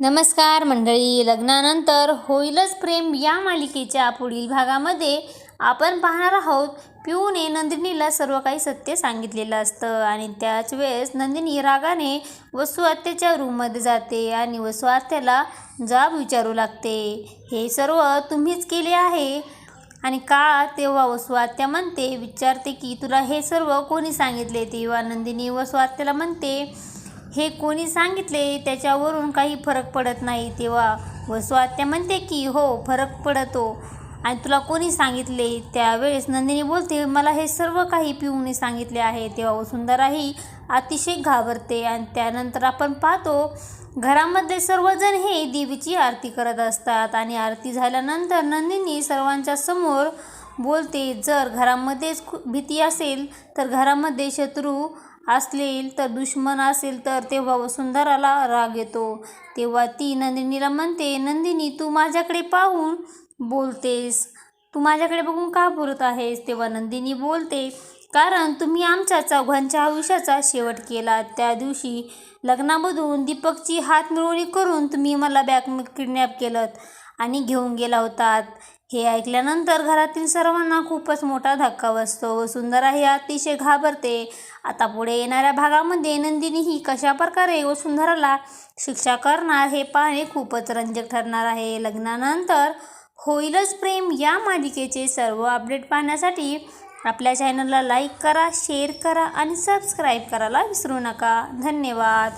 नमस्कार मंडळी लग्नानंतर होईलच प्रेम या मालिकेच्या पुढील भागामध्ये आपण पाहणार आहोत पिऊने नंदिनीला सर्व काही सत्य सांगितलेलं असतं आणि त्याच वेळेस नंदिनी रागाने वसू आत्याच्या रूममध्ये जाते आणि वसू आत्याला जाब विचारू लागते. हे सर्व तुम्हीच केले आहे? आणि का तेव्हा वसू आत्या म्हणते विचारते की तुला हे सर्व कोणी सांगितले? तेव्हा नंदिनी वसू आत्याला म्हणते हे कोणी सांगितले त्याच्यावरून काही फरक पडत नाही. तेव्हा वसुआत्या म्हणते की हो फरक पडतो. आणि तुला कोणी सांगितले? त्यावेळेस नंदिनी बोलते मला हे सर्व काही पिऊने सांगितले आहे. तेव्हा वसुंधराही अतिशय घाबरते. आणि त्यानंतर आपण पाहतो घरामध्ये सर्वजण हे देवीची आरती करत असतात. आणि आरती झाल्यानंतर नंदिनी सर्वांच्या समोर बोलते जर घरामध्येच भीती असेल तर घरामध्ये शत्रू असलेल तर दुश्मन असेल तर तेव्हा वसुंधराला राग येतो. तेव्हा ती नंदिनीला म्हणते नंदिनी तू माझ्याकडे पाहून बोलतेस. तू माझ्याकडे बघून का बोलत आहेस? तेव्हा नंदिनी बोलते कारण तुम्ही आमच्या चौघांच्या आयुष्याचा शेवट केला. त्या दिवशी लग्नामधून दीपकची हात मिळवणी करून तुम्ही मला बॅक किडनॅप केलं आणि घेऊन गेला होतात हे ऐकल्यानंतर घरातील सर्वांना खूपच मोठा धक्का बसतो वसुंधरा ही अतिशय घाबरते. आता पुढे येणाऱ्या भागामध्ये नंदिनी ही कशा प्रकारे व सुंदराला शिक्षा करणार हे पाहणे खूपच रंजक ठरणार आहे. लग्नानंतर होईलच प्रेम या मालिकेचे सर्व अपडेट पाहण्यासाठी आपल्या चॅनलला लाईक करा शेअर करा आणि सबस्क्राईब करायला विसरू नका. धन्यवाद.